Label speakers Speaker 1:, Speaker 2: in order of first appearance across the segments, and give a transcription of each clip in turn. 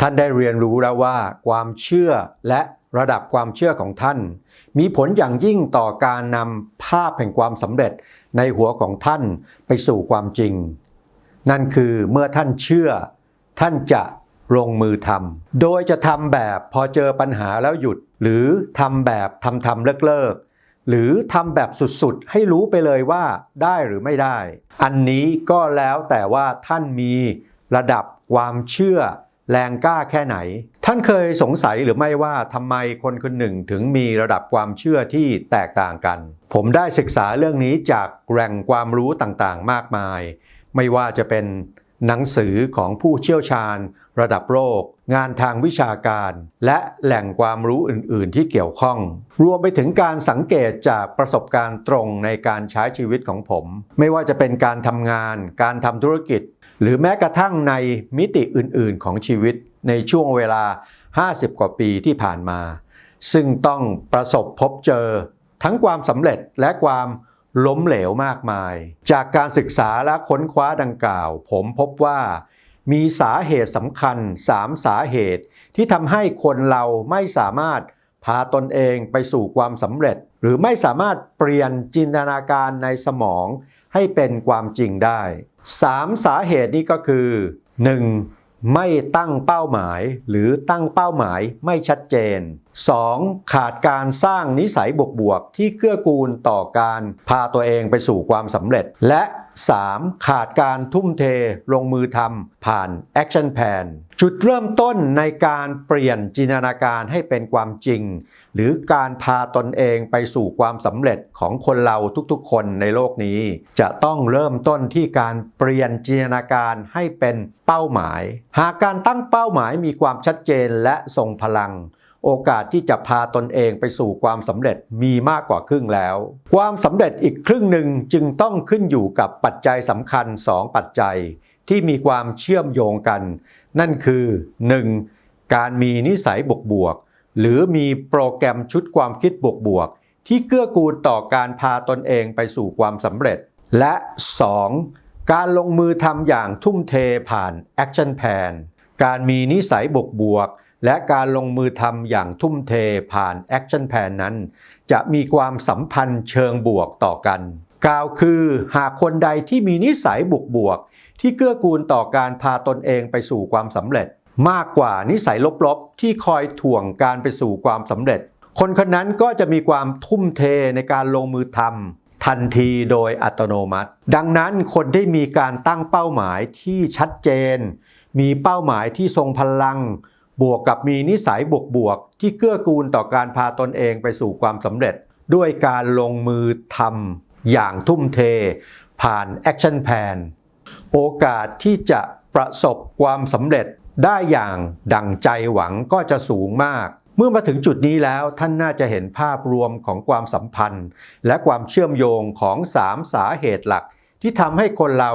Speaker 1: ท่านได้เรียนรู้แล้วว่าความเชื่อและระดับความเชื่อของท่าน มีผลอย่างยิ่งต่อการนำภาพแห่งความสำเร็จในหัวของท่านไปสู่ความจริง นั่นคือเมื่อท่านเชื่อ ท่านจะลงมือทำโดยจะทำแบบพอเจอปัญหาแล้วหยุด หรือทำแบบทำทำเลิกเลิกๆหรือทำแบบสุดๆ ให้รู้ไปเลยว่าได้หรือไม่ได้ อันนี้ก็แล้วแต่ว่าท่านมีระดับความเชื่อ แรงกล้าแค่ไหน ท่านเคยสงสัยหรือไม่ว่าทำไมคนคนหนึ่งถึงมีระดับความเชื่อที่แตกต่างกัน ผมได้ศึกษาเรื่องนี้จากแหล่งความรู้ต่างๆ มากมาย ไม่ว่าจะเป็นหนังสือของผู้เชี่ยวชาญ ระดับโลก งานทางวิชาการ และแหล่งความรู้อื่น ๆ ที่เกี่ยวข้อง รวมไปถึงการสังเกตจากประสบการณ์ตรงในการใช้ชีวิตของผม ไม่ว่าจะเป็นการทำงาน การทำธุรกิจ หรือแม้กระทั่งในมิติอื่นๆของชีวิตในช่วงเวลา 50 กว่าปีที่ผ่านมา ซึ่งต้องประสบพบเจอทั้งความสำเร็จและความล้มเหลวมากมาย จากการศึกษาและค้นคว้าดังกล่าว ผมพบว่ามีสาเหตุสำคัญ 3 สาเหตุที่ทำให้คนเราไม่สามารถพาตนเองไปสู่ความสำเร็จ หรือไม่สามารถเปลี่ยนจินตนาการในสมอง ให้เป็นความจริงได้ 3 สาเหตุนี้ก็คือ 1. ไม่ตั้งเป้าหมายหรือตั้งเป้าหมายไม่ชัดเจน 2. ขาดการสร้างนิสัยบวกๆที่เกื้อกูลต่อการพาตัวเองไปสู่ความสำเร็จ และ 3. ขาดการทุ่มเทลงมือทำผ่าน Action Plan จุดเริ่มต้นในการเปลี่ยนจินตนาการให้เป็นความจริง หรือการพาตนเองไปสู่ความสำเร็จของคนเราทุกๆ คนในโลกนี้ จะต้องเริ่มต้นที่การเปลี่ยนจินตนาการให้เป็นเป้าหมาย หากการตั้งเป้าหมายมีความชัดเจนและทรงพลัง โอกาสที่จะพาตนเองไปสู่ความสำเร็จมีมากกว่าครึ่งแล้ว ความสำเร็จอีกครึ่งหนึ่งจึงต้องขึ้นอยู่กับปัจจัยสำคัญ 2 ปัจจัย ที่มีความเชื่อมโยงกัน นั่นคือ 1. การมีนิสัยบวกๆหรือมีโปรแกรมชุดความคิดบวกๆที่เกื้อกูลต่อการพาตนเองไปสู่ความสำเร็จ และ 2. การลงมือทำอย่างทุ่มเทผ่าน Action Plan การมีนิสัยบวกๆ และการลงมือทำอย่างทุ่มเทผ่าน Action Plan นั้น จะมีความสัมพันธ์เชิงบวกต่อกัน กล่าวคือหากคนใดที่มีนิสัยบวกๆที่เกื้อกูลต่อการพาตนเองไปสู่ความสำเร็จ มากกว่านิสัยลบๆ ที่คอยถ่วงการไปสู่ความสำเร็จ คนคนนั้นก็จะมีความทุ่มเทในการลงมือทำทันทีโดยอัตโนมัติ ดังนั้นคนที่มีการตั้งเป้าหมายที่ชัดเจน มีเป้าหมายที่ทรงพลัง บวกกับมีนิสัยบวกๆที่เกื้อกูลต่อการพาตนเองไปสู่ความสำเร็จ ด้วยการลงมือทำอย่างทุ่มเท ผ่าน Action Plan โอกาสที่จะประสบความสำเร็จได้อย่างดังใจหวังก็จะสูงมาก เมื่อมาถึงจุดนี้แล้วท่านน่าจะเห็นภาพรวมของความสัมพันธ์ และความเชื่อมโยงของ 3 สาเหตุหลัก ที่ทำให้คนเรา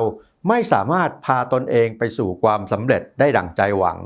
Speaker 1: ไม่สามารถพาตนเองไปสู่ความสำเร็จได้ดังใจหวัง